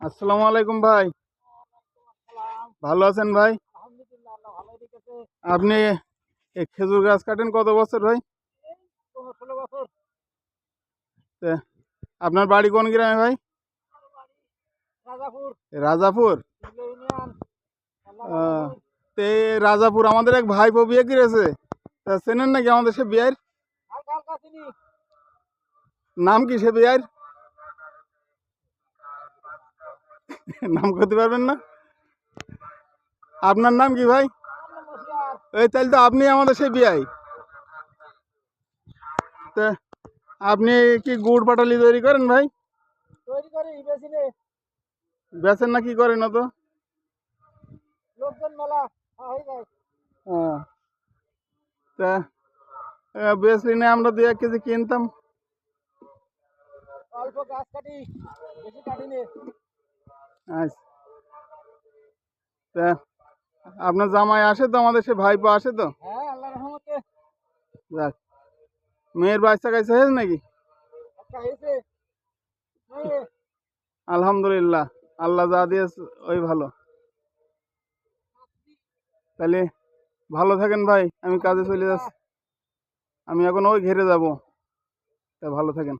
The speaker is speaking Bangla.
আসসালামু আলাইকুম ভাই। ভালো আছেন ভাই? আপনি এই খেজুর গাছ কাটেন কত বছর ভাই? আপনার বাড়ি কোন গ্রামে ভাই? রাজাপুর। তে রাজাপুর আমাদের এক ভাইপো বিয়ে করেছে। তা চেনেন নাকি আমাদের সে বিয়ের? নাম কি সে বিয়ের? নাম করতে পারবেন না? আপনার নাম কি ভাই? এই তাহলে তো আপনি আমাদের সেই বিয়াই তা আপনি কি গুড় পাটালি তৈরি করেন ভাই? বেচেন না কি করেন অত। তা আমরা দু এক কেজি কিনতাম। অল্প গাছ কাটি বেশি কাটিনি তা আপনার জামাই আসে তো? আমাদের সে ভাইপো আসে তো? হ্যাঁ রহমতে। যাক। মেয়ের বাচ্চা কাছে হয়েছে নাকি? একটা আলহামদুলিল্লাহ। আল্লাহ যা দিয়েছে ওই ভালো। তাহলে ভালো থাকেন ভাই। আমি কাজে চলে যাচ্ছি। আমি এখন ওই ঘেরে যাব। তা ভালো থাকেন।